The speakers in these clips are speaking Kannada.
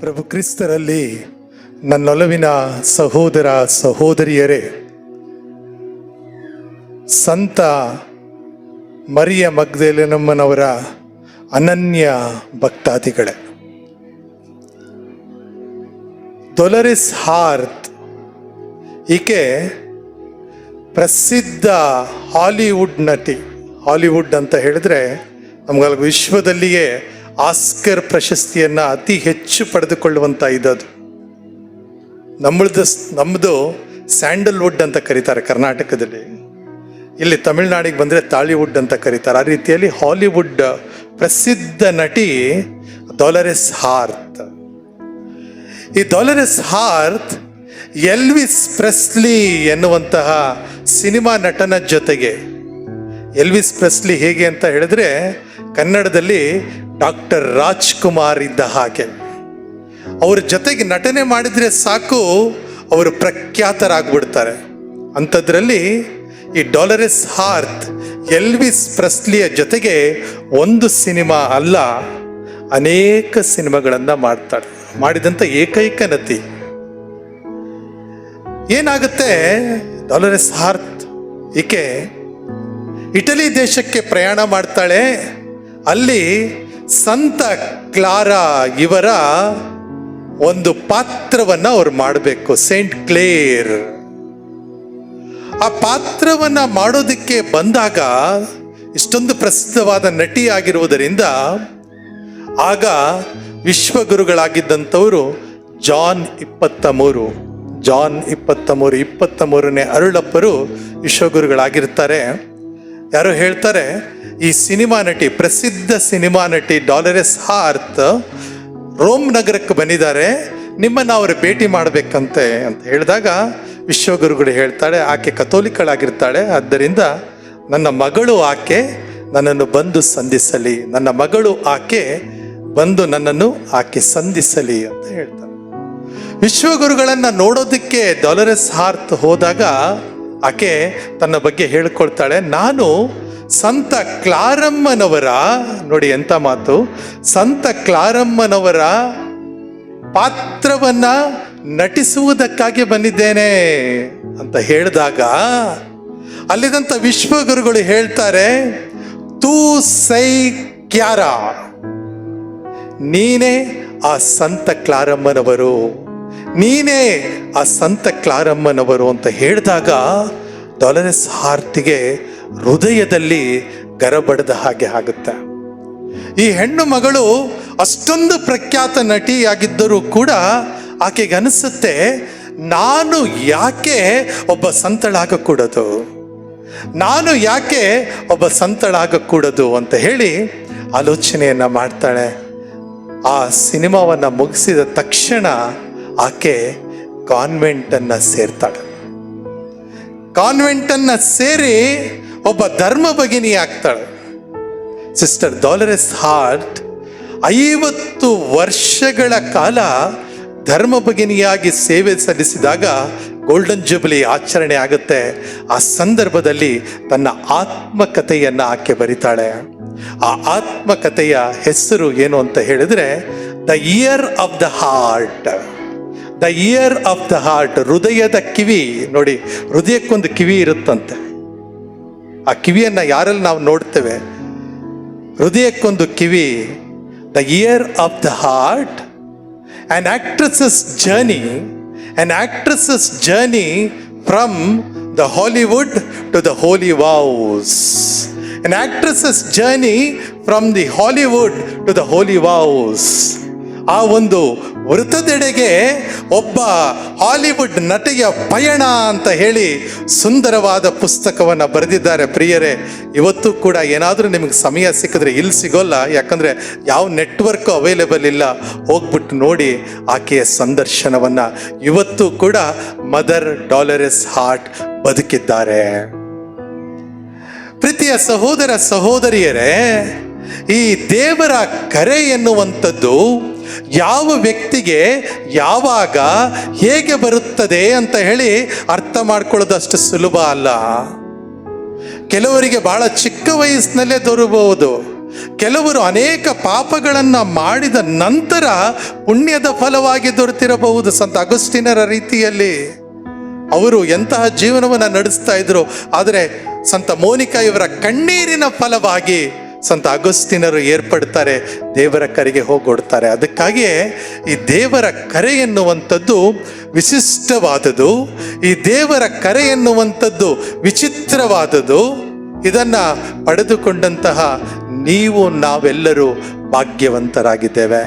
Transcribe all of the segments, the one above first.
ಪ್ರಭು ಕ್ರಿಸ್ತರಲ್ಲಿ ನನ್ನೊಲವಿನ ಸಹೋದರ ಸಹೋದರಿಯರೇ, ಸಂತ ಮರಿಯ ಮಗ್ದೇಲನಮ್ಮನವರ ಅನನ್ಯ ಭಕ್ತಾದಿಗಳೇ. ದೊಲರಿಸ್ ಹಾರ್ತ್, ಈಕೆ ಪ್ರಸಿದ್ಧ ಹಾಲಿವುಡ್ ನಟಿ, ಹಾಲಿವುಡ್ ಅಂತ ಹೇಳಿದ್ರೆ ನಮ್ಗೆ ವಿಶ್ವದಲ್ಲಿಯೇ ಆಸ್ಕರ್ ಪ್ರಶಸ್ತಿಯನ್ನು ಅತಿ ಹೆಚ್ಚು ಪಡೆದುಕೊಳ್ಳುವಂಥ ಇದದು ನಮ್ಮದು ನಮ್ಮದು ಸ್ಯಾಂಡಲ್ವುಡ್ ಅಂತ ಕರೀತಾರೆ ಕರ್ನಾಟಕದಲ್ಲಿ. ಇಲ್ಲಿ ತಮಿಳ್ನಾಡಿಗೆ ಬಂದರೆ ತಾಳಿವುಡ್ ಅಂತ ಕರೀತಾರೆ. ಆ ರೀತಿಯಲ್ಲಿ ಹಾಲಿವುಡ್ ಪ್ರಸಿದ್ಧ ನಟಿ ಡಾಲರೆಸ್ ಹಾರ್ತ್. ಈ ಡಾಲರೆಸ್ ಹಾರ್ತ್ ಎಲ್ವಿಸ್ ಪ್ರೆಸ್ಲಿ ಎನ್ನುವಂತಹ ಸಿನಿಮಾ ನಟನ ಜೊತೆಗೆ. ಎಲ್ವಿಸ್ ಪ್ರೆಸ್ಲಿ ಹೇಗೆ ಅಂತ ಹೇಳಿದ್ರೆ ಕನ್ನಡದಲ್ಲಿ ಡಾಕ್ಟರ್ ರಾಜ್ಕುಮಾರ್ ಇದ್ದ ಹಾಗೆ. ಅವ್ರ ಜೊತೆಗೆ ನಟನೆ ಮಾಡಿದರೆ ಸಾಕು, ಅವರು ಪ್ರಖ್ಯಾತರಾಗ್ಬಿಡ್ತಾರೆ. ಅಂಥದ್ರಲ್ಲಿ ಈ ಡಾಲರೆಸ್ ಹಾರ್ತ್, ಎಲ್ವಿಸ್ ಪ್ರೆಸ್ಲಿಯ ಜೊತೆಗೆ ಒಂದು ಸಿನಿಮಾ ಅಲ್ಲ, ಅನೇಕ ಸಿನಿಮಾಗಳನ್ನು ಮಾಡ್ತಾಳೆ ಮಾಡಿದಂಥ ಏಕೈಕ ನತಿ ಏನಾಗುತ್ತೆ? ಡಾಲರೆಸ್ ಹಾರ್ತ್ ಈಕೆ ಇಟಲಿ ದೇಶಕ್ಕೆ ಪ್ರಯಾಣ ಮಾಡ್ತಾಳೆ. ಅಲ್ಲಿ ಸಂತ ಕ್ಲಾರಾ ಇವರ ಒಂದು ಪಾತ್ರವನ್ನ ಅವ್ರು ಮಾಡಬೇಕು, ಸೇಂಟ್ ಕ್ಲೇರ್. ಆ ಪಾತ್ರವನ್ನ ಮಾಡೋದಕ್ಕೆ ಬಂದಾಗ ಇಷ್ಟೊಂದು ಪ್ರಸಿದ್ಧವಾದ ನಟಿ ಆಗಿರುವುದರಿಂದ ಆಗ ವಿಶ್ವಗುರುಗಳಾಗಿದ್ದಂಥವರು ಜಾನ್ ಇಪ್ಪತ್ತ ಮೂರು ಜಾನ್ ಇಪ್ಪತ್ತ ಮೂರು ಇಪ್ಪತ್ತ ಮೂರನೇ ಅರುಳಪ್ಪರು ವಿಶ್ವಗುರುಗಳಾಗಿರ್ತಾರೆ. ಯಾರೋ ಹೇಳ್ತಾರೆ, ಈ ಸಿನಿಮಾ ನಟಿ, ಪ್ರಸಿದ್ಧ ಸಿನಿಮಾ ನಟಿ ಡಾಲರೆಸ್ ಹಾರ್ತ್ ರೋಮ್ ನಗರಕ್ಕೆ ಬಂದಿದ್ದಾರೆ. ನಿಮ್ಮನ್ನು ಅವರು ಭೇಟಿ ಮಾಡಬೇಕಂತೆ ಅಂತ ಹೇಳಿದಾಗ ವಿಶ್ವಗುರುಗಳು ಹೇಳ್ತಾಳೆ ಆಕೆ ಕಥೋಲಿಕಳಾಗಿರ್ತಾಳೆ. ಆದ್ದರಿಂದ ನನ್ನ ಮಗಳು ಆಕೆ ನನ್ನನ್ನು ಬಂದು ಸಂಧಿಸಲಿ. ನನ್ನ ಮಗಳು ಆಕೆ ಬಂದು ನನ್ನನ್ನು ಆಕೆ ಸಂಧಿಸಲಿ ಅಂತ ಹೇಳ್ತಾರೆ ವಿಶ್ವಗುರುಗಳನ್ನು ನೋಡೋದಕ್ಕೆ ಡಾಲರೆಸ್ ಹಾರ್ತ್ ಹೋದಾಗ ಆಕೆ ತನ್ನ ಬಗ್ಗೆ ಹೇಳ್ಕೊಳ್ತಾಳೆ, ನಾನು ಸಂತ ಕ್ಲಾರಮ್ಮನವರ ನೋಡಿ ಎಂಥ ಮಾತು, ಸಂತ ಕ್ಲಾರಮ್ಮನವರ ಪಾತ್ರವನ್ನ ನಟಿಸುವುದಕ್ಕಾಗಿ ಬಂದಿದ್ದೇನೆ ಅಂತ ಹೇಳಿದಾಗ ಅಲ್ಲಿದಂತ ವಿಶ್ವಗುರುಗಳು ಹೇಳ್ತಾರೆ, ತೂ ಸೈ ಕ್ಯಾರ, ನೀನೇ ಆ ಸಂತ ಕ್ಲಾರಮ್ಮನವರು. ನೀನೇ ಆ ಸಂತ ಕ್ಲಾರಮ್ಮನವರು ಅಂತ ಹೇಳಿದಾಗ ಡಾಲರೆಸ್ ಹಾರ್ತಿಗೆ ಹೃದಯದಲ್ಲಿ ಗರಬಡದ ಹಾಗೆ ಆಗುತ್ತೆ. ಈ ಹೆಣ್ಣು ಮಗಳು ಅಷ್ಟೊಂದು ಪ್ರಖ್ಯಾತ ನಟಿಯಾಗಿದ್ದರೂ ಕೂಡ ಆಕೆಗೆ ಅನಿಸುತ್ತೆ, ನಾನು ಯಾಕೆ ಒಬ್ಬ ಸಂತಳಾಗಕೂಡದು? ನಾನು ಯಾಕೆ ಒಬ್ಬ ಸಂತಳಾಗಕೂಡದು ಅಂತ ಹೇಳಿ ಆಲೋಚನೆಯನ್ನ ಮಾಡ್ತಾಳೆ. ಆ ಸಿನಿಮಾವನ್ನ ಮುಗಿಸಿದ ತಕ್ಷಣ ಆಕೆ ಕಾನ್ವೆಂಟನ್ನು ಸೇರ್ತಾಳೆ. ಕಾನ್ವೆಂಟನ್ನು ಸೇರಿ ಒಬ್ಬ ಧರ್ಮ ಭಗಿನಿ ಆಗ್ತಾಳೆ. ಸಿಸ್ಟರ್ ಡಾಲರೆಸ್ ಹಾರ್ಟ್ ಐವತ್ತು ವರ್ಷಗಳ ಕಾಲ ಧರ್ಮ ಭಗಿನಿಯಾಗಿ ಸೇವೆ ಸಲ್ಲಿಸಿದಾಗ ಗೋಲ್ಡನ್ ಜುಬ್ಲಿ ಆಚರಣೆ ಆಗುತ್ತೆ. ಆ ಸಂದರ್ಭದಲ್ಲಿ ತನ್ನ ಆತ್ಮಕಥೆಯನ್ನು ಆಕೆ ಬರಿತಾಳೆ. ಆ ಆತ್ಮಕಥೆಯ ಹೆಸರು ಏನು ಅಂತ ಹೇಳಿದ್ರೆ the ear of the heart the ear of the heart ಹೃದಯದ ಕಿವಿ. ನೋಡಿ, ಹೃದಯಕ್ಕೊಂದು ಕಿವಿ ಇರುತ್ತಂತೆ. ಆ ಕಿವಿಯನ್ನು ಯಾರಲ್ಲಿ ನಾವು ನೋಡ್ತೇವೆ? ಹೃದಯಕ್ಕೊಂದು ಕಿವಿ the ear of the heart an actress's journey an actress's journey from the Hollywood to the holy vows an actress's journey from the Hollywood to the holy vows ಆ ಒಂದು ವೃತ್ತದೆಡೆಗೆ ಒಬ್ಬ ಹಾಲಿವುಡ್ ನಟಿಯ ಪಯಣ ಅಂತ ಹೇಳಿ ಸುಂದರವಾದ ಪುಸ್ತಕವನ್ನು ಬರೆದಿದ್ದಾರೆ. ಪ್ರಿಯರೇ, ಇವತ್ತು ಕೂಡ ಏನಾದರೂ ನಿಮಗೆ ಸಮಯ ಸಿಕ್ಕಿದ್ರೆ ಇಲ್ಲಿ ಸಿಗೋಲ್ಲ. ಯಾಕಂದರೆ ಯಾವ ನೆಟ್ವರ್ಕ್ ಅವೈಲೇಬಲ್ ಇಲ್ಲ. ಹೋಗ್ಬಿಟ್ಟು ನೋಡಿ ಆಕೆಯ ಸಂದರ್ಶನವನ್ನು. ಇವತ್ತು ಕೂಡ ಮದರ್ ಡಾಲರೆಸ್ ಹಾರ್ಟ್ ಬದುಕಿದ್ದಾರೆ. ಪ್ರೀತಿಯ ಸಹೋದರ ಸಹೋದರಿಯರೇ ಈ ದೇವರ ಕರೆ ಎನ್ನುವಂಥದ್ದು ಯಾವ ವ್ಯಕ್ತಿಗೆ ಯಾವಾಗ ಹೇಗೆ ಬರುತ್ತದೆ ಅಂತ ಹೇಳಿ ಅರ್ಥ ಮಾಡ್ಕೊಳ್ಳೋದಷ್ಟು ಸುಲಭ ಅಲ್ಲ. ಕೆಲವರಿಗೆ ಬಹಳ ಚಿಕ್ಕ ವಯಸ್ಸಿನಲ್ಲೇ ದೊರಬಹುದು ಕೆಲವರು ಅನೇಕ ಪಾಪಗಳನ್ನು ಮಾಡಿದ ನಂತರ ಪುಣ್ಯದ ಫಲವಾಗಿ ದೊರೆತಿರಬಹುದು ಸಂತ ಅಗಸ್ಟಿನರ ರೀತಿಯಲ್ಲಿ. ಅವರು ಎಂತಹ ಜೀವನವನ್ನು ನಡೆಸ್ತಾ ಇದ್ರು, ಆದರೆ ಸಂತ ಮೋನಿಕಾ ಇವರ ಕಣ್ಣೀರಿನ ಫಲವಾಗಿ ಸಂತ ಅಗಸ್ತಿನರು ಏರ್ಪಡ್ತಾರೆ, ದೇವರ ಕರೆಗೆ ಹೋಗೊಡ್ತಾರೆ. ಅದಕ್ಕಾಗಿಯೇ ಈ ದೇವರ ಕರೆ ಎನ್ನುವಂಥದ್ದು ವಿಶಿಷ್ಟವಾದದ್ದು. ಈ ದೇವರ ಕರೆ ಎನ್ನುವಂಥದ್ದು ವಿಚಿತ್ರವಾದದ್ದು. ಇದನ್ನು ಪಡೆದುಕೊಂಡಂತಹ ನೀವು ನಾವೆಲ್ಲರೂ ಭಾಗ್ಯವಂತರಾಗಿದ್ದೇವೆ.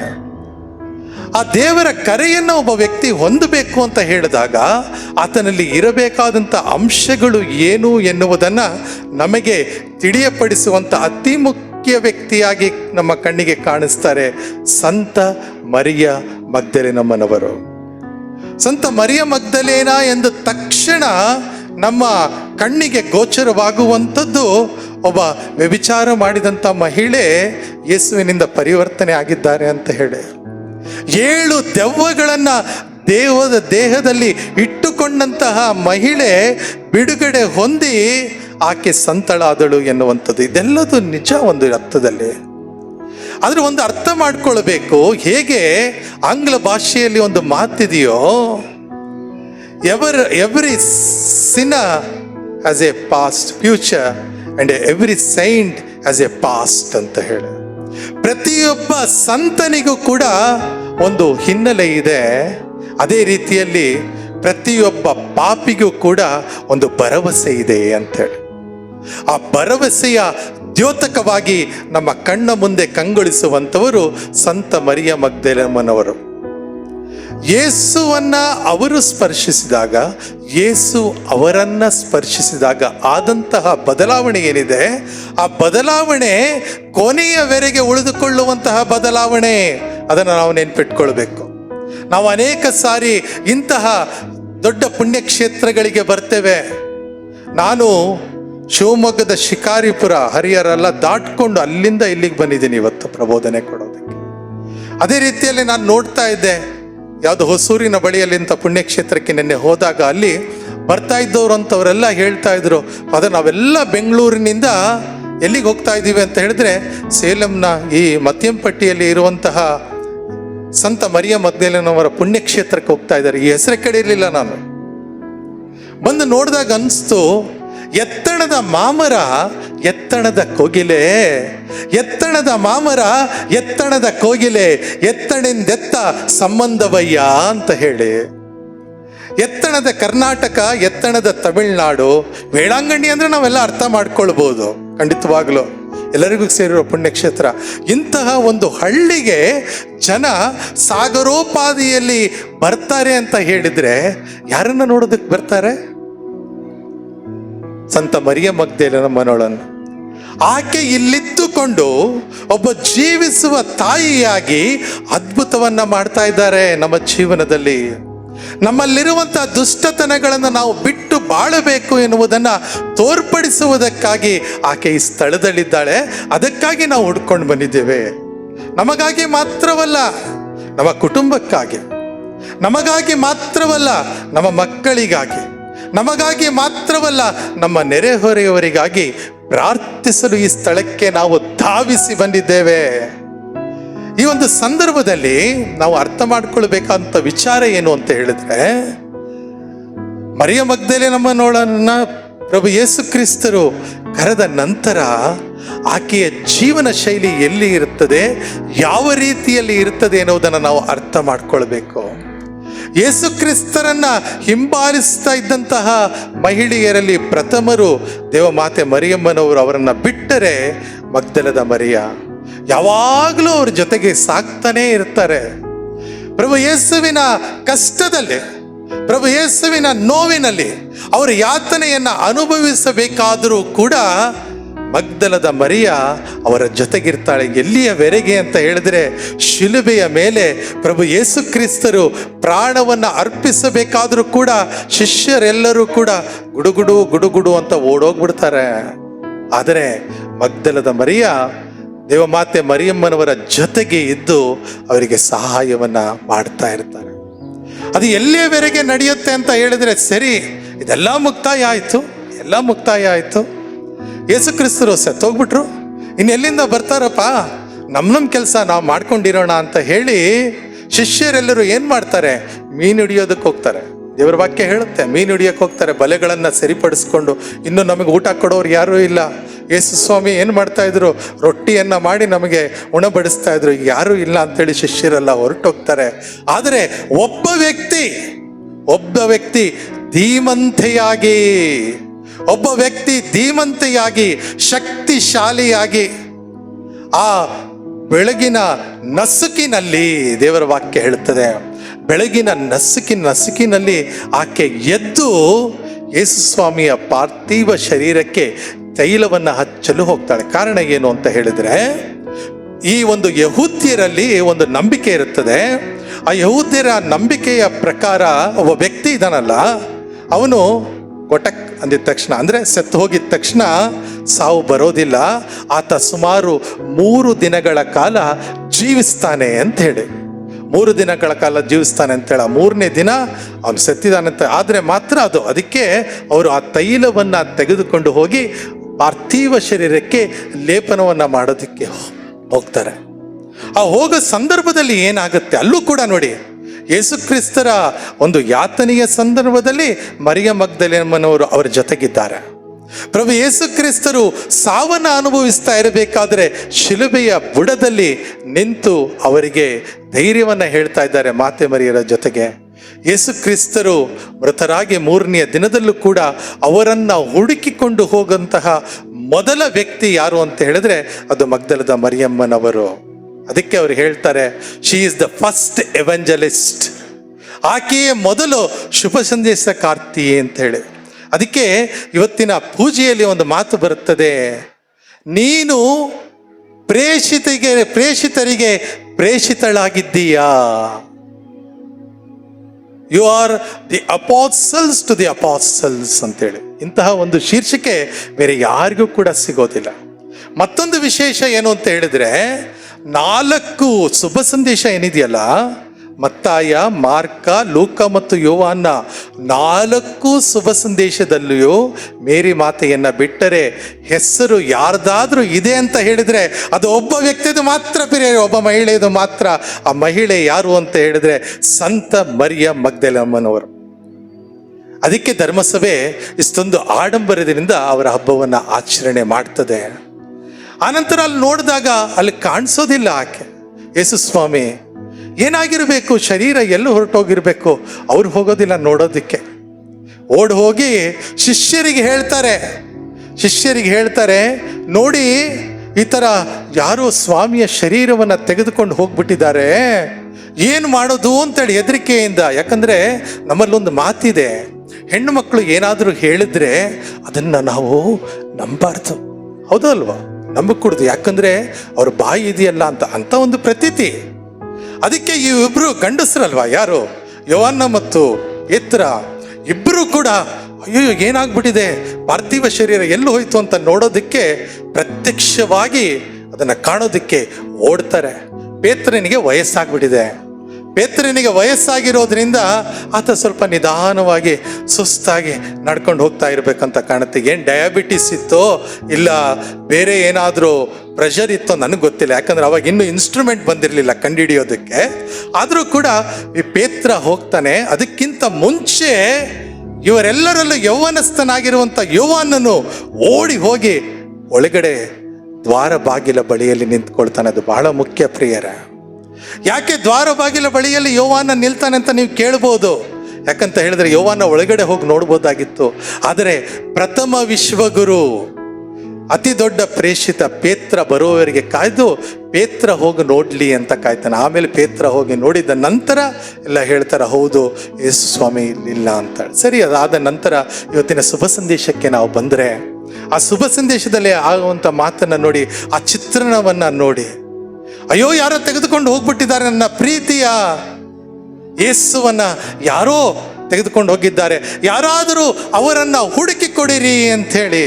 ಆ ದೇವರ ಕರೆಯನ್ನು ಒಬ್ಬ ವ್ಯಕ್ತಿ ಹೊಂದಬೇಕು ಅಂತ ಹೇಳಿದಾಗ ಆತನಲ್ಲಿ ಇರಬೇಕಾದಂಥ ಅಂಶಗಳು ಏನು ಎನ್ನುವುದನ್ನು ನಮಗೆ ತಿಳಿಯಪಡಿಸುವಂಥ ಅತಿ ಮುಖ್ಯ ವ್ಯಕ್ತಿಯಾಗಿ ನಮ್ಮ ಕಣ್ಣಿಗೆ ಕಾಣಿಸ್ತಾರೆ ಸಂತ ಮರಿಯ ಮಗ್ದಲೆನಮ್ಮನವರು ಸಂತ ಮರಿಯ ಮಗ್ದಲೇನ ಎಂದು ತಕ್ಷಣ ನಮ್ಮ ಕಣ್ಣಿಗೆ ಗೋಚರವಾಗುವಂಥದ್ದು ಒಬ್ಬ ವ್ಯಭಿಚಾರ ಮಾಡಿದಂಥ ಮಹಿಳೆ ಯೇಸುವಿನಿಂದ ಪರಿವರ್ತನೆ ಆಗಿದ್ದಾರೆ ಅಂತ ಹೇಳಿ. ಏಳು ದೆವ್ವಗಳನ್ನು ದೇವದ ದೇಹದಲ್ಲಿ ಇಟ್ಟುಕೊಂಡಂತಹ ಮಹಿಳೆ ಬಿಡುಗಡೆ ಹೊಂದಿ ಆಕೆ ಸಂತಳಾದಳು ಎನ್ನುವಂಥದ್ದು. ಇದೆಲ್ಲದು ನಿಜ ಒಂದು ಅರ್ಥದಲ್ಲಿ. ಆದರೆ ಒಂದು ಅರ್ಥ ಮಾಡ್ಕೊಳ್ಬೇಕು. ಹೇಗೆ ಆಂಗ್ಲ ಭಾಷೆಯಲ್ಲಿ ಒಂದು ಮಾತಿದೆಯೋ, ever every sinner has a past future and every saint has a past ಅಂತ ಹೇಳಿ. ಪ್ರತಿಯೊಬ್ಬ ಸಂತನಿಗೂ ಕೂಡ ಒಂದು ಹಿನ್ನೆಲೆ ಇದೆ. ಅದೇ ರೀತಿಯಲ್ಲಿ ಪ್ರತಿಯೊಬ್ಬ ಪಾಪಿಗೂ ಕೂಡ ಒಂದು ಭರವಸೆ ಇದೆ ಅಂತೇಳಿ ಆ ಭರವಸೆಯ ದ್ಯೋತಕವಾಗಿ ನಮ್ಮ ಕಣ್ಣ ಮುಂದೆ ಕಂಗೊಳಿಸುವಂಥವರು ಸಂತ ಮರಿಯ ಮಗ್ದೆಲಮ್ಮನವರು. ಯೇಸುವನ್ನ ಅವರು ಸ್ಪರ್ಶಿಸಿದಾಗ, ಯೇಸು ಅವರನ್ನ ಸ್ಪರ್ಶಿಸಿದಾಗ ಆದಂತಹ ಬದಲಾವಣೆ ಏನಿದೆ? ಆ ಬದಲಾವಣೆ ಕೊನೆಯವರೆಗೆ ಉಳಿದುಕೊಳ್ಳುವಂತಹ ಬದಲಾವಣೆ. ಅದನ್ನು ನಾವು ನೆನ್ಪಿಟ್ಕೊಳ್ಬೇಕು. ನಾವು ಅನೇಕ ಸಾರಿ ಇಂತಹ ದೊಡ್ಡ ಪುಣ್ಯಕ್ಷೇತ್ರಗಳಿಗೆ ಬರ್ತೇವೆ. ನಾನು ಶಿವಮೊಗ್ಗದ ಶಿಕಾರಿಪುರ ಹರಿಹರೆಲ್ಲ ದಾಟ್ಕೊಂಡು ಅಲ್ಲಿಂದ ಇಲ್ಲಿಗೆ ಬಂದಿದ್ದೀನಿ ಇವತ್ತು ಪ್ರಬೋಧನೆ ಕೊಡೋದಕ್ಕೆ. ಅದೇ ರೀತಿಯಲ್ಲಿ ನಾನು ನೋಡ್ತಾ ಇದ್ದೆ, ಯಾವುದು ಹೊಸೂರಿನ ಬಳಿಯಲ್ಲಿ ಇಂಥ ಪುಣ್ಯಕ್ಷೇತ್ರಕ್ಕೆ ನಿನ್ನೆ ಹೋದಾಗ ಅಲ್ಲಿ ಬರ್ತಾ ಇದ್ದವರು ಅಂತವರೆಲ್ಲ ಹೇಳ್ತಾ ಇದ್ರು, ಅದ ನಾವೆಲ್ಲ ಬೆಂಗಳೂರಿನಿಂದ ಎಲ್ಲಿಗೆ ಹೋಗ್ತಾ ಇದ್ದೀವಿ ಅಂತ ಹೇಳಿದ್ರೆ, ಸೇಲಂನ ಈ ಮದ್ಯಂಪಟ್ಟಿಯಲ್ಲಿ ಇರುವಂತಹ ಸಂತ ಮರಿಯ ಮದ್ದೇಲನವರ ಪುಣ್ಯಕ್ಷೇತ್ರಕ್ಕೆ ಹೋಗ್ತಾ ಇದ್ದಾರೆ. ಈ ಹೆಸರೇ ಕೇಳಿರಲಿಲ್ಲ ನಾನು. ಬಂದು ನೋಡಿದಾಗ ಅನಿಸ್ತು ಎತ್ತಣದ ಮಾಮರ, ಎತ್ತಣದ ಕೋಗಿಲೆ. ಎತ್ತಣದ ಮಾಮರ, ಎತ್ತಣದ ಕೋಗಿಲೆ. ಎತ್ತಣೆಂದೆತ್ತ ಸಂಬಂಧವಯ್ಯ ಅಂತ ಹೇಳಿ. ಎತ್ತಣದ ಕರ್ನಾಟಕ, ಎತ್ತಣದ ತಮಿಳ್ನಾಡು, ವೇಳಾಂಗಣಿ ಅಂದ್ರೆ ನಾವೆಲ್ಲ ಅರ್ಥ ಮಾಡ್ಕೊಳ್ಬೋದು, ಖಂಡಿತವಾಗ್ಲು. ಎಲ್ಲರಿಗೂ ಸೇರಿರೋ ಪುಣ್ಯಕ್ಷೇತ್ರ. ಇಂತಹ ಒಂದು ಹಳ್ಳಿಗೆ ಜನ ಸಾಗರೋಪಾದಿಯಲ್ಲಿ ಬರ್ತಾರೆ ಅಂತ ಹೇಳಿದ್ರೆ ಯಾರನ್ನ ನೋಡೋದಕ್ಕೆ ಬರ್ತಾರೆ? ಸಂತ ಮರಿಯ ಮಗ್ದೇಲನ ಮನೋಳನ್ನು ಆಕೆ ಇಲ್ಲಿದ್ದುಕೊಂಡು ಒಬ್ಬ ಜೀವಿಸುವ ತಾಯಿಯಾಗಿ ಅದ್ಭುತವನ್ನ ಮಾಡ್ತಾ ಇದ್ದಾರೆ ನಮ್ಮ ಜೀವನದಲ್ಲಿ. ನಮ್ಮಲ್ಲಿರುವಂತಹ ದುಷ್ಟತನಗಳನ್ನು ನಾವು ಬಿಟ್ಟು ಬಾಳಬೇಕು ಎನ್ನುವುದನ್ನ ತೋರ್ಪಡಿಸುವುದಕ್ಕಾಗಿ ಆಕೆ ಈ ಸ್ಥಳದಲ್ಲಿದ್ದಾಳೆ. ಅದಕ್ಕಾಗಿ ನಾವು ಹುಡ್ಕೊಂಡು ಬಂದಿದ್ದೇವೆ. ನಮಗಾಗಿ ಮಾತ್ರವಲ್ಲ, ನಮ್ಮ ಕುಟುಂಬಕ್ಕಾಗಿ. ನಮಗಾಗಿ ಮಾತ್ರವಲ್ಲ, ನಮ್ಮ ಮಕ್ಕಳಿಗಾಗಿ. ನಮಗಾಗಿ ಮಾತ್ರವಲ್ಲ, ನಮ್ಮ ನೆರೆಹೊರೆಯವರಿಗಾಗಿ ಪ್ರಾರ್ಥಿಸಲು ಈ ಸ್ಥಳಕ್ಕೆ ನಾವು ಧಾವಿಸಿ ಬಂದಿದ್ದೇವೆ. ಈ ಒಂದು ಸಂದರ್ಭದಲ್ಲಿ ನಾವು ಅರ್ಥ ಮಾಡ್ಕೊಳ್ಬೇಕಂತ ವಿಚಾರ ಏನು ಅಂತ ಹೇಳಿದ್ರೆ, ಮರಿಯ ಮಗ್ದಲೆ ನಮ್ಮ ನೋಡನ್ನ ಪ್ರಭು ಯೇಸು ಕ್ರಿಸ್ತರು ಕರೆದ ನಂತರ ಆಕೆಯ ಜೀವನ ಶೈಲಿ ಎಲ್ಲಿ ಇರುತ್ತದೆ, ಯಾವ ರೀತಿಯಲ್ಲಿ ಇರುತ್ತದೆ ಎನ್ನುವುದನ್ನು ನಾವು ಅರ್ಥ ಮಾಡ್ಕೊಳ್ಬೇಕು. ಯೇಸು ಕ್ರಿಸ್ತರನ್ನ ಹಿಂಬಾಲಿಸ್ತಾ ಇದ್ದಂತಹ ಮಹಿಳೆಯರಲ್ಲಿ ಪ್ರಥಮರು ದೇವಮಾತೆ ಮರಿಯಮ್ಮನವರು ಅವರನ್ನ ಬಿಟ್ಟರೆ ಮಗ್ದಲದ ಮರಿಯ. ಯಾವಾಗಲೂ ಅವ್ರ ಜೊತೆಗೆ ಸಾಕ್ತಾನೇ ಇರ್ತಾರೆ. ಪ್ರಭು ಯೇಸುವಿನ ಕಷ್ಟದಲ್ಲಿ, ಪ್ರಭು ಯೇಸುವಿನ ನೋವಿನಲ್ಲಿ, ಅವರ ಯಾತನೆಯನ್ನು ಅನುಭವಿಸಬೇಕಾದರೂ ಕೂಡ ಮಗ್ದಲದ ಮರಿಯ ಅವರ ಜೊತೆಗಿರ್ತಾಳೆ. ಎಲ್ಲಿಯವರೆಗೆ ಅಂತ ಹೇಳಿದ್ರೆ, ಶಿಲುಬೆಯ ಮೇಲೆ ಪ್ರಭು ಯೇಸು ಕ್ರಿಸ್ತರು ಪ್ರಾಣವನ್ನು ಅರ್ಪಿಸಬೇಕಾದರೂ ಕೂಡ, ಶಿಷ್ಯರೆಲ್ಲರೂ ಕೂಡ ಗುಡುಗುಡು ಗುಡುಗುಡು ಅಂತ ಓಡೋಗ್ಬಿಡ್ತಾರೆ. ಆದರೆ ಮಗ್ದಲದ ಮರಿಯ ದೇವಮಾತೆ ಮರಿಯಮ್ಮನವರ ಜೊತೆಗೆ ಇದ್ದು ಅವರಿಗೆ ಸಹಾಯವನ್ನು ಮಾಡ್ತಾ ಇರ್ತಾರೆ. ಅದು ಎಲ್ಲಿಯವರೆಗೆ ನಡೆಯುತ್ತೆ ಅಂತ ಹೇಳಿದ್ರೆ, ಸರಿ, ಇದೆಲ್ಲ ಮುಕ್ತಾಯ ಆಯಿತು, ಎಲ್ಲ ಮುಕ್ತಾಯ ಆಯಿತು. ಯೇಸು ಕ್ರಿಸ್ತರು ಸತ್ತೋಗ್ಬಿಟ್ರು ಇನ್ನೆಲ್ಲಿಂದ ಬರ್ತಾರಪ್ಪ? ನಮ್ಮ ನಮ್ಮ ಕೆಲಸ ನಾವು ಮಾಡ್ಕೊಂಡಿರೋಣ ಅಂತ ಹೇಳಿ ಶಿಷ್ಯರೆಲ್ಲರೂ ಏನು ಮಾಡ್ತಾರೆ? ಮೀನು ಹಿಡಿಯೋದಕ್ಕೆ ಹೋಗ್ತಾರೆ. ದೇವರ ವಾಕ್ಯ ಹೇಳುತ್ತೆ, ಮೀನು ಹಿಡಿಯೋಕ್ಕೆ ಹೋಗ್ತಾರೆ, ಬಲೆಗಳನ್ನು ಸರಿಪಡಿಸ್ಕೊಂಡು. ಇನ್ನು ನಮಗೆ ಊಟ ಕೊಡೋರು ಯಾರೂ ಇಲ್ಲ. ಯೇಸು ಸ್ವಾಮಿ ಏನು ಮಾಡ್ತಾ ಇದ್ರು? ರೊಟ್ಟಿಯನ್ನ ಮಾಡಿ ನಮಗೆ ಉಣಬಡಿಸ್ತಾ ಇದ್ರು. ಯಾರೂ ಇಲ್ಲ ಅಂತೇಳಿ ಶಿಷ್ಯರೆಲ್ಲ ಹೊರಟೋಗ್ತಾರೆ. ಆದರೆ ಒಬ್ಬ ವ್ಯಕ್ತಿ ಒಬ್ಬ ವ್ಯಕ್ತಿ ಧೀಮಂತೆಯಾಗಿ ಒಬ್ಬ ವ್ಯಕ್ತಿ ಧೀಮಂತೆಯಾಗಿ, ಶಕ್ತಿಶಾಲಿಯಾಗಿ ಆ ಬೆಳಗಿನ ನಸುಕಿನಲ್ಲಿ ದೇವರ ವಾಕ್ಯ ಹೇಳುತ್ತದೆ. ಬೆಳಗಿನ ನಸುಕಿನ ನಸುಕಿನಲ್ಲಿ ಆಕೆ ಎದ್ದು ಯೇಸುಸ್ವಾಮಿಯ ಪಾರ್ಥಿವ ಶರೀರಕ್ಕೆ ತೈಲವನ್ನು ಹಚ್ಚಲು ಹೋಗ್ತಾಳೆ. ಕಾರಣ ಏನು ಅಂತ ಹೇಳಿದರೆ, ಈ ಒಂದು ಯಹೂದ್ಯರಲ್ಲಿ ಒಂದು ನಂಬಿಕೆ ಇರುತ್ತದೆ. ಆ ಯಹೂದ್ಯರ ನಂಬಿಕೆಯ ಪ್ರಕಾರ ಒಬ್ಬ ವ್ಯಕ್ತಿ ಇದ್ದಾನಲ್ಲ, ಅವನು ಕೊಟಕ್ ಅಂದಿದ ತಕ್ಷಣ, ಅಂದರೆ ಸತ್ತು ಹೋಗಿದ ತಕ್ಷಣ ಸಾವು ಬರೋದಿಲ್ಲ. ಆತ ಸುಮಾರು ಮೂರು ದಿನಗಳ ಕಾಲ ಜೀವಿಸ್ತಾನೆ ಅಂತ ಹೇಳಿ. ಮೂರು ದಿನಗಳ ಕಾಲ ಜೀವಿಸ್ತಾನೆ ಅಂತೇಳ ಮೂರನೇ ದಿನ ಅವನು ಸತ್ತಿದಾನಂತ ಆದರೆ ಮಾತ್ರ ಅದು, ಅದಕ್ಕೆ ಅವರು ಆ ತೈಲವನ್ನು ತೆಗೆದುಕೊಂಡು ಹೋಗಿ ಪಾರ್ಥಿವ ಶರೀರಕ್ಕೆ ಲೇಪನವನ್ನು ಮಾಡೋದಕ್ಕೆ ಹೋಗ್ತಾರೆ. ಆ ಹೋಗೋ ಸಂದರ್ಭದಲ್ಲಿ ಏನಾಗುತ್ತೆ? ಅಲ್ಲೂ ಕೂಡ ನೋಡಿ ಯೇಸು ಕ್ರಿಸ್ತರ ಒಂದು ಯಾತನೆಯ ಸಂದರ್ಭದಲ್ಲಿ ಮರಿಯ ಮಗ್ದಲೆಮ್ಮನವರು ಅವರ ಜೊತೆಗಿದ್ದಾರೆ. ಪ್ರಭು ಯೇಸು ಕ್ರಿಸ್ತರು ಸಾವನ್ನ ಅನುಭವಿಸ್ತಾ ಇರಬೇಕಾದ್ರೆ ಶಿಲುಬೆಯ ಬುಡದಲ್ಲಿ ನಿಂತು ಅವರಿಗೆ ಧೈರ್ಯವನ್ನು ಹೇಳ್ತಾ ಇದ್ದಾರೆ ಮಾತೆ ಮರಿಯರ ಜೊತೆಗೆ. ಯೇಸು ಕ್ರಿಸ್ತರು ಮೃತರಾಗಿ ಮೂರನೆಯ ದಿನದಲ್ಲೂ ಕೂಡ ಅವರನ್ನು ಹುಡುಕಿಕೊಂಡು ಹೋಗಂತಹ ಮೊದಲ ವ್ಯಕ್ತಿ ಯಾರು ಅಂತ ಹೇಳಿದ್ರೆ ಅದು ಮಗ್ದಲದ ಮರಿಯಮ್ಮನವರು. ಅದಕ್ಕೆ ಅವ್ರು ಹೇಳ್ತಾರೆ she is the first evangelist ಆಕೆಯೇ ಮೊದಲು ಶುಭ ಸಂದೇಶ ಕಾರ್ತಿಯೇ ಅಂತ ಹೇಳಿ ಅದಕ್ಕೆ ಇವತ್ತಿನ ಪೂಜೆಯಲ್ಲಿ ಒಂದು ಮಾತು ಬರುತ್ತದೆ. ನೀನು ಪ್ರೇಷಿತಿಗೆ, ಪ್ರೇಷಿತರಿಗೆ ಪ್ರೇಷಿತಳಾಗಿದ್ದೀಯಾ? You are the apostles to the apostles ಅಂತೇಳಿ ಇಂತಹ ಒಂದು ಶೀರ್ಷಿಕೆ ಬೇರೆ ಯಾರಿಗೂ ಕೂಡ ಸಿಗೋದಿಲ್ಲ. ಮತ್ತೊಂದು ವಿಶೇಷ ಏನು ಅಂತ ಹೇಳಿದ್ರೆ ನಾಲ್ಕು ಶುಭ ಸಂದೇಶ ಏನಿದೆಯಲ್ಲ? ಮತ್ತಾಯ, ಮಾರ್ಕ, ಲೋಕ ಮತ್ತು ಯೋವಾನ್ನ ನಾಲ್ಕು ಶುಭ ಸಂದೇಶದಲ್ಲಿಯೂ ಮೇರಿ ಮಾತೆಯನ್ನು ಬಿಟ್ಟರೆ ಹೆಸರು ಯಾರ್ದಾದ್ರೂ ಇದೆ ಅಂತ ಹೇಳಿದರೆ ಅದು ಒಬ್ಬ ವ್ಯಕ್ತಿದು ಮಾತ್ರ ಬೇರೆ ಒಬ್ಬ ಮಹಿಳೆಯದು ಮಾತ್ರ. ಆ ಮಹಿಳೆ ಯಾರು ಅಂತ ಹೇಳಿದ್ರೆ ಸಂತ ಮರಿಯ ಮಗ್ದಲಮ್ಮನವರು. ಅದಕ್ಕೆ ಧರ್ಮಸಭೆ ಇಷ್ಟೊಂದು ಆಡಂಬರದಿಂದ ಅವರ ಹಬ್ಬವನ್ನು ಆಚರಣೆ ಮಾಡ್ತದೆ. ಆನಂತರ ಅಲ್ಲಿ ನೋಡಿದಾಗ ಅಲ್ಲಿ ಕಾಣಿಸೋದಿಲ್ಲ ಆಕೆ. ಯೇಸು ಸ್ವಾಮಿ, ಏನಾಗಿರಬೇಕು? ಶರೀರ ಎಲ್ಲೂ ಹೊರಟೋಗಿರಬೇಕು? ಅವ್ರು ಹೋಗೋದಿಲ್ಲ ನೋಡೋದಕ್ಕೆ. ಓಡ್ ಹೋಗಿ ಶಿಷ್ಯರಿಗೆ ಹೇಳ್ತಾರೆ. ಶಿಷ್ಯರಿಗೆ ಹೇಳ್ತಾರೆ, ನೋಡಿ, ಈ ಥರ ಯಾರೋ ಸ್ವಾಮಿಯ ಶರೀರವನ್ನು ತೆಗೆದುಕೊಂಡು ಹೋಗ್ಬಿಟ್ಟಿದ್ದಾರೆ. ಏನು ಮಾಡೋದು? ಅಂತೇಳಿ ಹೆದರಿಕೆಯಿಂದ. ಯಾಕಂದರೆ ನಮ್ಮಲ್ಲೊಂದು ಮಾತಿದೆ. ಹೆಣ್ಣು ಮಕ್ಕಳು ಏನಾದರೂ ಹೇಳಿದ್ರೆ ಅದನ್ನು ನಾವು ನಂಬಾರ್ದು. ಹೌದಲ್ವಾ? ನಂಬಕೂಡ್ದು. ಯಾಕಂದ್ರೆ ಅವ್ರ ಬಾಯಿ ಇದೆಯಲ್ಲ ಅಂತ ಅಂತ ಒಂದು ಪ್ರತೀತಿ. ಅದಕ್ಕೆ ಈ ಇಬ್ರು ಗಂಡಸ್ರಲ್ವಾ? ಯಾರು? ಯೋವನ್ನ ಮತ್ತು ಎತ್ತರ ಇಬ್ಬರು ಕೂಡ ಅಯ್ಯೋ ಏನಾಗ್ಬಿಟ್ಟಿದೆ? ಪಾರ್ಥಿವ ಶರೀರ ಎಲ್ಲಿ ಹೋಯ್ತು ಅಂತ ನೋಡೋದಕ್ಕೆ ಪ್ರತ್ಯಕ್ಷವಾಗಿ ಅದನ್ನು ಕಾಣೋದಕ್ಕೆ ಓಡ್ತಾರೆ. ಪೇತ್ರನಿಗೆ ವಯಸ್ಸಾಗ್ಬಿಟ್ಟಿದೆ. ಪೇತ್ರನಿಗೆ ವಯಸ್ಸಾಗಿರೋದ್ರಿಂದ ಆತ ಸ್ವಲ್ಪ ನಿಧಾನವಾಗಿ ಸುಸ್ತಾಗಿ ನಡ್ಕೊಂಡು ಹೋಗ್ತಾ ಇರಬೇಕಂತ ಕಾಣುತ್ತೆ. ಏನು ಡಯಾಬಿಟಿಸ್ ಇತ್ತೋ ಇಲ್ಲ ಬೇರೆ ಏನಾದರೂ ಪ್ರೆಷರ್ ಇತ್ತೋ ನನಗೆ ಗೊತ್ತಿಲ್ಲ. ಯಾಕಂದ್ರೆ ಅವಾಗ ಇನ್ನೂ ಇನ್ಸ್ಟ್ರೂಮೆಂಟ್ ಬಂದಿರಲಿಲ್ಲ ಕಂಡುಹಿಡಿಯೋದಕ್ಕೆ. ಆದರೂ ಕೂಡ ಈ ಪೇತ್ರ ಹೋಗ್ತಾನೆ. ಅದಕ್ಕಿಂತ ಮುಂಚೆ ಇವರೆಲ್ಲರಲ್ಲೂ ಯೌವನಸ್ಥನಾಗಿರುವಂಥ ಯುವನನ್ನು ಓಡಿ ಹೋಗಿ ಒಳಗಡೆ ದ್ವಾರ ಬಾಗಿಲ ಬಳಿಯಲ್ಲಿ ನಿಂತ್ಕೊಳ್ತಾನೆ. ಅದು ಬಹಳ ಮುಖ್ಯ ಪ್ರಿಯರ. ಯಾಕೆ ದ್ವಾರ ಬಾಗಿಲ ಬಳಿಯಲ್ಲಿ ಯೋವಾನ ನಿಲ್ತಾನೆ ಅಂತ ನೀವು ಕೇಳ್ಬೋದು? ಯಾಕಂತ ಹೇಳಿದ್ರೆ ಯೋವಾನ ಒಳಗಡೆ ಹೋಗಿ ನೋಡ್ಬೋದಾಗಿತ್ತು. ಆದರೆ ಪ್ರಥಮ ವಿಶ್ವಗುರು, ಅತಿ ದೊಡ್ಡ ಪ್ರೇಷಿತ ಪೇತ್ರ ಬರುವವರಿಗೆ ಕಾಯ್ದು ಪೇತ್ರ ಹೋಗಿ ನೋಡಲಿ ಅಂತ ಕಾಯ್ತಾನೆ. ಆಮೇಲೆ ಪೇತ್ರ ಹೋಗಿ ನೋಡಿದ ನಂತರ ಎಲ್ಲ ಹೇಳ್ತಾರೆ, ಹೌದು, ಯೇಸು ಸ್ವಾಮಿ ಇಲ್ಲಿಲ್ಲ ಅಂತ ಸರಿ, ಅದಾದ ನಂತರ ಇವತ್ತಿನ ಶುಭ ಸಂದೇಶಕ್ಕೆ ನಾವು ಬಂದರೆ, ಆ ಶುಭ ಸಂದೇಶದಲ್ಲಿ ಆಗುವಂಥ ಮಾತನ್ನ ನೋಡಿ, ಆ ಚಿತ್ರಣವನ್ನ ನೋಡಿ. ಅಯ್ಯೋ, ಯಾರೋ ತೆಗೆದುಕೊಂಡು ಹೋಗ್ಬಿಟ್ಟಿದ್ದಾರೆ ನನ್ನ ಪ್ರೀತಿಯ ಯೇಸುವನ್ನ. ಯಾರೋ ತೆಗೆದುಕೊಂಡು ಹೋಗಿದ್ದಾರೆ. ಯಾರಾದರೂ ಅವರನ್ನ ಹುಡುಕಿ ಕೊಡಿರಿ ಅಂಥೇಳಿ.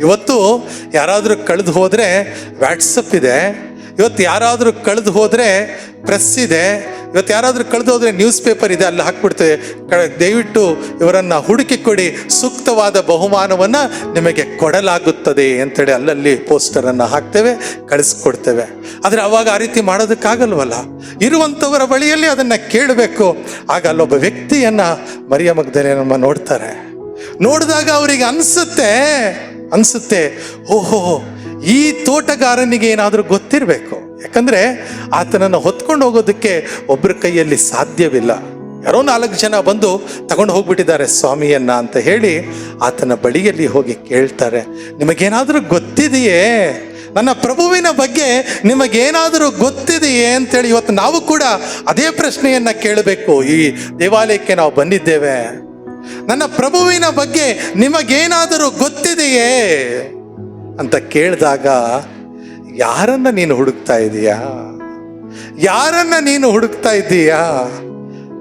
ಇವತ್ತು ಯಾರಾದರೂ ಕಳೆದು ಹೋದರೆ ವ್ಯಾಟ್ಸಪ್ ಇದೆ. ಇವತ್ತು ಯಾರಾದರೂ ಕಳೆದು ಹೋದರೆ ಪ್ರೆಸ್ ಇದೆ. ಇವತ್ತು ಯಾರಾದರೂ ಕಳೆದೋದ್ರೆ ನ್ಯೂಸ್ ಪೇಪರ್ ಇದೆ, ಅಲ್ಲಿ ಹಾಕ್ಬಿಡ್ತೇವೆ. ದಯವಿಟ್ಟು ಇವರನ್ನು ಹುಡುಕಿ ಕೊಡಿ. ಸೂಕ್ತವಾದ ಬಹುಮಾನವನ್ನು ನಿಮಗೆ ಕೊಡಲಾಗುತ್ತದೆ ಅಂತೇಳಿ ಅಲ್ಲಲ್ಲಿ ಪೋಸ್ಟರನ್ನು ಹಾಕ್ತೇವೆ, ಕಳಿಸ್ಕೊಡ್ತೇವೆ. ಆದರೆ ಅವಾಗ ಆ ರೀತಿ ಮಾಡೋದಕ್ಕಾಗಲ್ವಲ್ಲ? ಇರುವಂಥವರ ಬಳಿಯಲ್ಲಿ ಅದನ್ನು ಕೇಳಬೇಕು. ಆಗ ಅಲ್ಲೊಬ್ಬ ವ್ಯಕ್ತಿಯನ್ನು ಮರಿಯ ಮಗ್ದಲೆ ನಮ್ಮ ನೋಡ್ತಾರೆ. ನೋಡಿದಾಗ ಅವರಿಗೆ ಅನಿಸುತ್ತೆ ಅನಿಸುತ್ತೆ, ಓಹೋ, ಈ ತೋಟಗಾರನಿಗೆ ಏನಾದರೂ ಗೊತ್ತಿರಬೇಕು. ಯಾಕಂದ್ರೆ ಆತನನ್ನು ಹೊತ್ಕೊಂಡು ಹೋಗೋದಕ್ಕೆ ಒಬ್ಬರ ಕೈಯಲ್ಲಿ ಸಾಧ್ಯವಿಲ್ಲ. ಯಾರೋ ನಾಲ್ಕು ಜನ ಬಂದು ತಗೊಂಡು ಹೋಗ್ಬಿಟ್ಟಿದ್ದಾರೆ ಸ್ವಾಮಿಯನ್ನ ಅಂತ ಹೇಳಿ ಆತನ ಬಳಿಯಲ್ಲಿ ಹೋಗಿ ಕೇಳ್ತಾರೆ. ನಿಮಗೇನಾದರೂ ಗೊತ್ತಿದೆಯೇ? ನನ್ನ ಪ್ರಭುವಿನ ಬಗ್ಗೆ ನಿಮಗೇನಾದರೂ ಗೊತ್ತಿದೆಯೇ ಅಂತೇಳಿ ಇವತ್ತು ನಾವು ಕೂಡ ಅದೇ ಪ್ರಶ್ನೆಯನ್ನ ಕೇಳಬೇಕು. ಈ ದೇವಾಲಯಕ್ಕೆ ನಾವು ಬಂದಿದ್ದೇವೆ. ನನ್ನ ಪ್ರಭುವಿನ ಬಗ್ಗೆ ನಿಮಗೇನಾದರೂ ಗೊತ್ತಿದೆಯೇ? ಅಂತ ಕೇಳಿದಾಗ ಯಾರನ್ನ ನೀನು ಹುಡುಕ್ತಾ ಇದೀಯಾ? ಯಾರನ್ನ ನೀನು ಹುಡುಕ್ತಾ ಇದ್ದೀಯಾ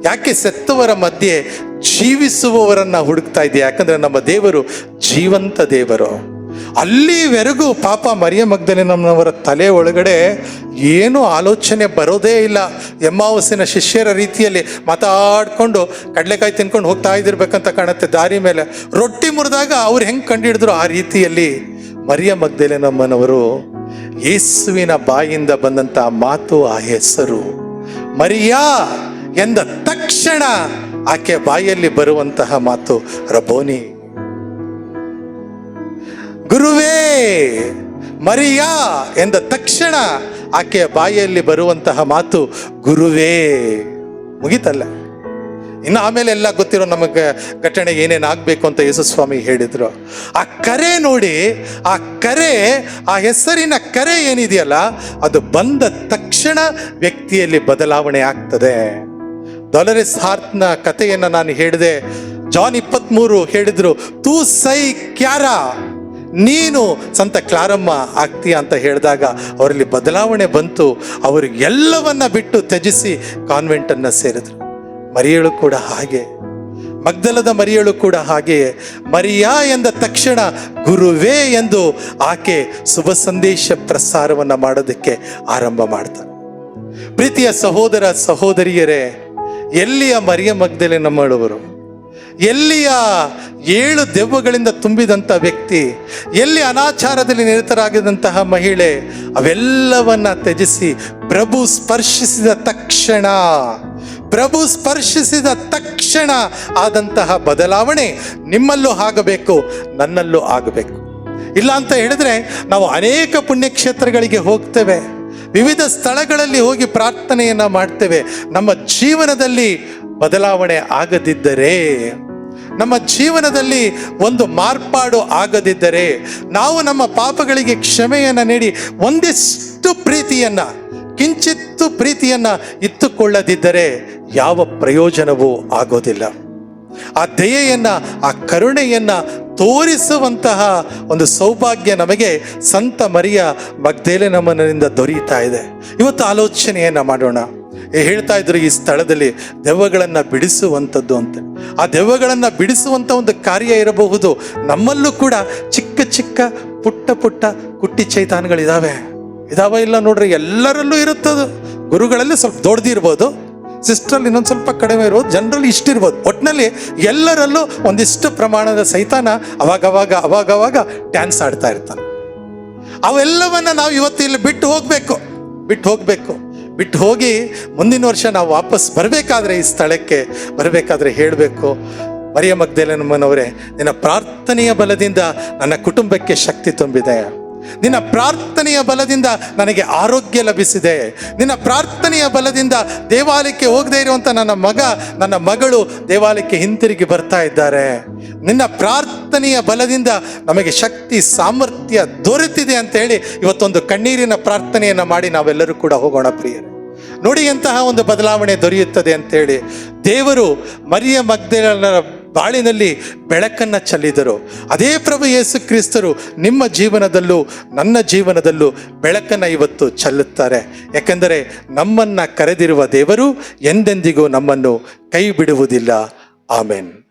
ಯಾಕೆ ಸತ್ತವರ ಮಧ್ಯೆ ಜೀವಿಸುವವರನ್ನ ಹುಡುಕ್ತಾ ಇದೆಯಾ? ಯಾಕಂದ್ರೆ ನಮ್ಮ ದೇವರು ಜೀವಂತ ದೇವರು. ಅಲ್ಲಿವರೆಗೂ ಪಾಪ ಮರಿಯ ನಮ್ಮವರ ತಲೆ ಒಳಗಡೆ ಏನು ಆಲೋಚನೆ ಬರೋದೇ ಇಲ್ಲ. ಎಮ್ಮಾವಸಿನ ಶಿಷ್ಯರ ರೀತಿಯಲ್ಲಿ ಮಾತಾಡ್ಕೊಂಡು ಕಡಲೆಕಾಯಿ ತಿನ್ಕೊಂಡು ಹೋಗ್ತಾ ಇದ್ದಿರ್ಬೇಕಂತ ಕಾಣುತ್ತೆ. ದಾರಿ ಮೇಲೆ ರೊಟ್ಟಿ ಮುರಿದಾಗ ಅವ್ರು ಹೆಂಗೆ ಕಂಡಿಡಿದ್ರು ಆ ರೀತಿಯಲ್ಲಿ ಮರಿಯ ನಮ್ಮನವರು ಯೇಸುವಿನ ಬಾಯಿಂದ ಬಂದಂತ ಮಾತು ಆ ಹೆಸರು. ಮರಿಯಾ ಎಂದ ತಕ್ಷಣ ಆಕೆ ಬಾಯಲ್ಲಿ ಬರುವಂತಹ ಮಾತು, ರಬೋನಿ, ಗುರುವೇ, ಮರಿಯಾ ಎಂದ ತಕ್ಷಣ ಆಕೆಯ ಬಾಯಲ್ಲಿ ಬರುವಂತಹ ಮಾತು, ಗುರುವೇ, ಮುಗಿತಲ್ಲ. ಇನ್ನು ಆಮೇಲೆ ಎಲ್ಲ ಗೊತ್ತಿರೋ ನಮಗೆ ಘಟನೆ ಏನೇನು ಆಗಬೇಕು ಅಂತ ಯೇಸುಸ್ವಾಮಿ ಹೇಳಿದ್ರು. ಆ ಕರೆ ನೋಡಿ, ಆ ಕರೆ, ಆ ಹೆಸರಿನ ಕರೆ ಏನಿದೆಯಲ್ಲ, ಅದು ಬಂದ ತಕ್ಷಣ ವ್ಯಕ್ತಿಯಲ್ಲಿ ಬದಲಾವಣೆ ಆಗ್ತದೆ. ಡಾಲರೆಸ್ ಹಾರ್ತ್ನ ಕಥೆಯನ್ನು ನಾನು ಹೇಳಿದೆ ಜಾನ್ ಇಪ್ಪತ್ತ್ಮೂರು ಹೇಳಿದ್ರು, ತೂ ಸೈ ಕ್ಯಾರ? ನೀನು ಸಂತ ಕ್ಲಾರಮ್ಮ ಆಗ್ತೀಯ ಅಂತ ಹೇಳಿದಾಗ ಅವರಲ್ಲಿ ಬದಲಾವಣೆ ಬಂತು. ಅವರು ಎಲ್ಲವನ್ನ ಬಿಟ್ಟು ತ್ಯಜಿಸಿ ಕಾನ್ವೆಂಟನ್ನು ಸೇರಿದ್ರು. ಮರಿಯಳು ಕೂಡ ಹಾಗೆ. ಮಗ್ದಲದ ಮರಿಯಳು ಕೂಡ ಹಾಗೆಯೇ. ಮರಿಯಾ ಎಂದ ತಕ್ಷಣ ಗುರುವೇ ಎಂದು ಆಕೆ ಶುಭ ಸಂದೇಶ ಪ್ರಸಾರವನ್ನು ಮಾಡೋದಕ್ಕೆ ಆರಂಭ ಮಾಡ್ತಾರೆ ಪ್ರೀತಿಯ ಸಹೋದರ ಸಹೋದರಿಯರೇ, ಎಲ್ಲಿಯ ಮರಿಯ ಮಗ್ದಲೆ ನಮ್ಮಳುವರು? ಎಲ್ಲಿಯ ಏಳು ದೆವ್ವಗಳಿಂದ ತುಂಬಿದಂಥ ವ್ಯಕ್ತಿ? ಎಲ್ಲಿ ಅನಾಚಾರದಲ್ಲಿ ನಿರತರಾಗಿದಂತಹ ಮಹಿಳೆ? ಅವೆಲ್ಲವನ್ನ ತ್ಯಜಿಸಿ ಪ್ರಭು ಸ್ಪರ್ಶಿಸಿದ ತಕ್ಷಣ ಪ್ರಭು ಸ್ಪರ್ಶಿಸಿದ ತಕ್ಷಣ ಆದಂತಹ ಬದಲಾವಣೆ ನಿಮ್ಮಲ್ಲೂ ಆಗಬೇಕು, ನನ್ನಲ್ಲೂ ಆಗಬೇಕು. ಇಲ್ಲ ಅಂತ ಹೇಳಿದ್ರೆ ನಾವು ಅನೇಕ ಪುಣ್ಯಕ್ಷೇತ್ರಗಳಿಗೆ ಹೋಗ್ತೇವೆ. ವಿವಿಧ ಸ್ಥಳಗಳಲ್ಲಿ ಹೋಗಿ ಪ್ರಾರ್ಥನೆಯನ್ನ ಮಾಡ್ತೇವೆ. ನಮ್ಮ ಜೀವನದಲ್ಲಿ ಬದಲಾವಣೆ ಆಗದಿದ್ದರೆ, ನಮ್ಮ ಜೀವನದಲ್ಲಿ ಒಂದು ಮಾರ್ಪಾಡು ಆಗದಿದ್ದರೆ, ನಾವು ನಮ್ಮ ಪಾಪಗಳಿಗೆ ಕ್ಷಮೆಯನ್ನು ನೀಡಿ ಒಂದಿಷ್ಟು ಪ್ರೀತಿಯನ್ನ, ಕಿಂಚಿತ್ತು ಪ್ರೀತಿಯನ್ನ ಇತ್ತುಕೊಳ್ಳದಿದ್ದರೆ ಯಾವ ಪ್ರಯೋಜನವೂ ಆಗೋದಿಲ್ಲ. ಆ ದಯೆಯನ್ನ, ಆ ಕರುಣೆಯನ್ನ ತೋರಿಸುವಂತಹ ಒಂದು ಸೌಭಾಗ್ಯ ನಮಗೆ ಸಂತ ಮರಿಯ ಮಗ್ದೇಲೆ ನಮ್ಮನಿಂದ ದೊರೆಯುತ್ತಾ ಇದೆ. ಇವತ್ತು ಆಲೋಚನೆಯನ್ನ ಮಾಡೋಣ. ಹೇಳ್ತಾ ಇದ್ರು ಈ ಸ್ಥಳದಲ್ಲಿ ದೆವ್ವಗಳನ್ನು ಬಿಡಿಸುವಂಥದ್ದು ಅಂತ. ಆ ದೆವ್ವಗಳನ್ನು ಬಿಡಿಸುವಂತ ಒಂದು ಕಾರ್ಯ ಇರಬಹುದು. ನಮ್ಮಲ್ಲೂ ಕೂಡ ಚಿಕ್ಕ ಚಿಕ್ಕ ಪುಟ್ಟ ಪುಟ್ಟ ಕುಟ್ಟಿ ಚೈತಾನ್ಗಳಿದಾವೆ. ಇದಾವ ಇಲ್ಲ ನೋಡ್ರಿ, ಎಲ್ಲರಲ್ಲೂ ಇರುತ್ತದು. ಗುರುಗಳಲ್ಲಿ ಸ್ವಲ್ಪ ದೊಡ್ಡದಿರ್ಬೋದು. ಸಿಸ್ಟ್ರಲ್ಲಿ ಇನ್ನೊಂದು ಸ್ವಲ್ಪ ಕಡಿಮೆ ಇರೋದು, ಜನರಲ್ಲಿ ಇಷ್ಟಿರ್ಬೋದು. ಒಟ್ಟಿನಲ್ಲಿ ಎಲ್ಲರಲ್ಲೂ ಒಂದಿಷ್ಟು ಪ್ರಮಾಣದ ಸೈತಾನ ಅವಾಗವಾಗ ಅವಾಗವಾಗ ಡ್ಯಾನ್ಸ್ ಆಡ್ತಾ ಇರ್ತಾನೆ. ಅವೆಲ್ಲವನ್ನ ನಾವು ಇವತ್ತು ಇಲ್ಲಿ ಬಿಟ್ಟು ಹೋಗಬೇಕು ಬಿಟ್ಟು ಹೋಗಬೇಕು, ಬಿಟ್ಟು ಹೋಗಿ ಮುಂದಿನ ವರ್ಷ ನಾವು ವಾಪಸ್ ಬರಬೇಕಾದ್ರೆ ಈ ಸ್ಥಳಕ್ಕೆ, ಬರಬೇಕಾದ್ರೆ ಹೇಳಬೇಕು. ಮರಿಯ ಮಗ್ದೆಲನಮ್ಮನವರೇ ನಿನ್ನ ಪ್ರಾರ್ಥನೆಯ ಬಲದಿಂದ ನನ್ನ ಕುಟುಂಬಕ್ಕೆ ಶಕ್ತಿ ತುಂಬಿದೆ ನಿನ್ನ ಪ್ರಾರ್ಥನೆಯ ಬಲದಿಂದ ನನಗೆ ಆರೋಗ್ಯ ಲಭಿಸಿದೆ. ನಿನ್ನ ಪ್ರಾರ್ಥನೆಯ ಬಲದಿಂದ ದೇವಾಲಯಕ್ಕೆ ಹೋಗದೇ ಇರುವಂಥ ನನ್ನ ಮಗ, ನನ್ನ ಮಗಳು ದೇವಾಲಯಕ್ಕೆ ಹಿಂತಿರುಗಿ ಬರ್ತಾ ಇದ್ದಾರೆ. ನಿನ್ನ ಪ್ರಾರ್ಥನೆಯ ಬಲದಿಂದ ನಮಗೆ ಶಕ್ತಿ, ಸಾಮರ್ಥ್ಯ ದೊರೆತಿದೆ ಅಂತ ಹೇಳಿ ಇವತ್ತೊಂದು ಕಣ್ಣೀರಿನ ಪ್ರಾರ್ಥನೆಯನ್ನು ಮಾಡಿ ನಾವೆಲ್ಲರೂ ಕೂಡ ಹೋಗೋಣ ಪ್ರಿಯರೇ. ನೋಡಿ ಎಂತಹ ಒಂದು ಬದಲಾವಣೆ ದೊರೆಯುತ್ತದೆ ಅಂತೇಳಿ ದೇವರು ಮರಿಯ ಮಗ್ದಲರ ಬಾಳಿನಲ್ಲಿ ಬೆಳಕನ್ನ ಚೆಲ್ಲಿದರು. ಅದೇ ಪ್ರಭು ಯೇಸು ಕ್ರಿಸ್ತರು ನಿಮ್ಮ ಜೀವನದಲ್ಲೂ ನನ್ನ ಜೀವನದಲ್ಲೂ ಬೆಳಕನ್ನು ಇವತ್ತು ಚೆಲ್ಲುತ್ತಾರೆ. ಯಾಕೆಂದರೆ ನಮ್ಮನ್ನು ಕರೆದಿರುವ ದೇವರು ಎಂದೆಂದಿಗೂ ನಮ್ಮನ್ನು ಕೈ ಬಿಡುವುದಿಲ್ಲ ಆಮೇನ್.